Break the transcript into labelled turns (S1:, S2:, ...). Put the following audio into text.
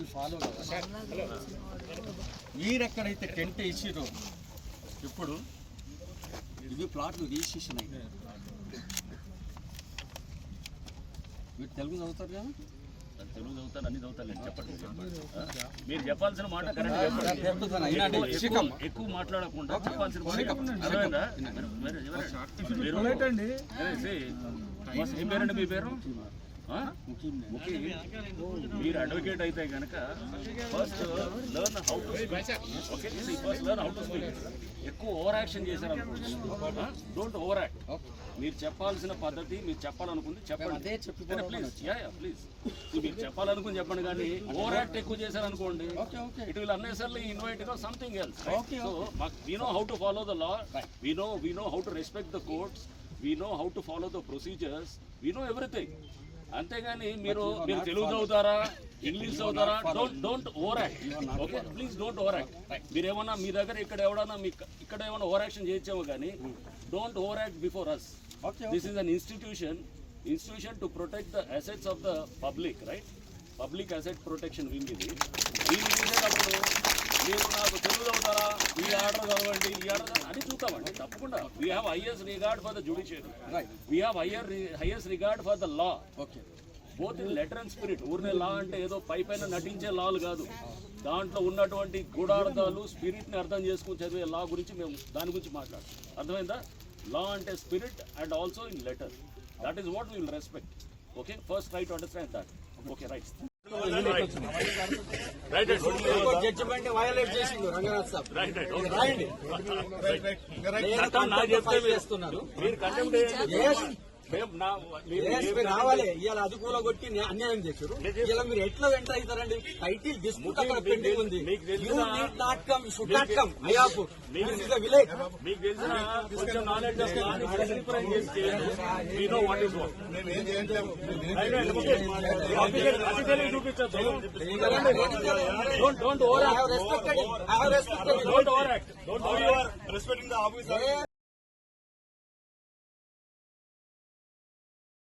S1: వాళ్ళు ఫాలో మీరు ఎక్కడైతే టెంట్ వేసిరో ఇప్పుడు ఇవి ప్లాట్లు రిజిస్ట్రేషన్ అయ్యాయి మీరు తెలుగు చదువుతారు కదా
S2: తెలుగు చదువుతాను అన్ని చదువుతాను నేను చెప్పండి? మీరు చెప్పాల్సిన మాట కరెక్ట్ ఎక్కువ ఎక్కువ మాట్లాడకుండా చెప్పాల్సిన మాట మీ పేరు. మీరు అడ్వకేట్ అయితే కనుక first learn how to okay first learn how to speak ఎక్కువ ఓవర్ యాక్షన్ చేశారు డోంట్ ఓవర్ యాక్ట్ మీరు చెప్పాల్సిన పద్ధతి మీరు చెప్పాలనుకుంది చెప్పండి. ప్లీజ్ యా ప్లీజ్ మీరు చెప్పాలనుకుని చెప్పండి కానీ ఓవర్ యాక్ట్ ఎక్కువ చేశారనుకోండి it will unnecessarily invite you know something else so we know how to follow the law we know we know how to respect the courts we know how to follow the procedures we know everything అంతేగాని మీరు మీరు తెలుగు చదువుతారా English చదువుతారా? Don't don't over act okay please don't over act మీరు ఏమన్నా మీ దగ్గర ఇక్కడ ఎవడన్నా మీ ఇక్కడ ఏమన్నా ఓవర్ యాక్షన్ చేయొచ్చేమో కానీ don't over act before us this is an institution institution to protect the assets of the public right public asset protection wing ఇది దీన్ని చూసేటప్పుడు మీరు నాకు తెలుగు చదువుతారా? ఈ ఆర్డర్ చదవండి ఈ ఆర్డర్ చూద్దామండి తప్పకుండా. We have highest regard for the judiciary
S1: right
S2: we have higher highest regard for the law
S1: okay
S2: both in letter and spirit ఊరినే లా అంటే ఏదో పై పైన నటించే లాలు కాదు. దాంట్లో ఉన్నటువంటి గూఢార్థాలు స్పిరిట్ని అర్థం చేసుకుని చదివే లా గురించి మేము దాని గురించి మాట్లాడతాం అర్థమైందా? లా అంటే spirit and also in letter that is what will respect okay first try to understand that okay right right
S3: judgment violate చేసిండు రంగనాథ్ సాబ్. రాయండి.
S2: కంటెంప్ట్ మేము
S3: రావాలి. ఇవాళ అది కూడా కొట్టి న్యా- అన్యాయం చేశారు. ఇలా మీరు ఎట్లా ఎంటర్ అవుతారండి? టైటిల్ డిస్ప్యూట్ అక్కడ పెండింగ్ ఉంది. Not come should not come Ayapur village
S2: మీకు తెలిసిన కొంచెం నాలెడ్జ్ డోంట్ ఓవర్
S3: రెస్పెక్టెడ్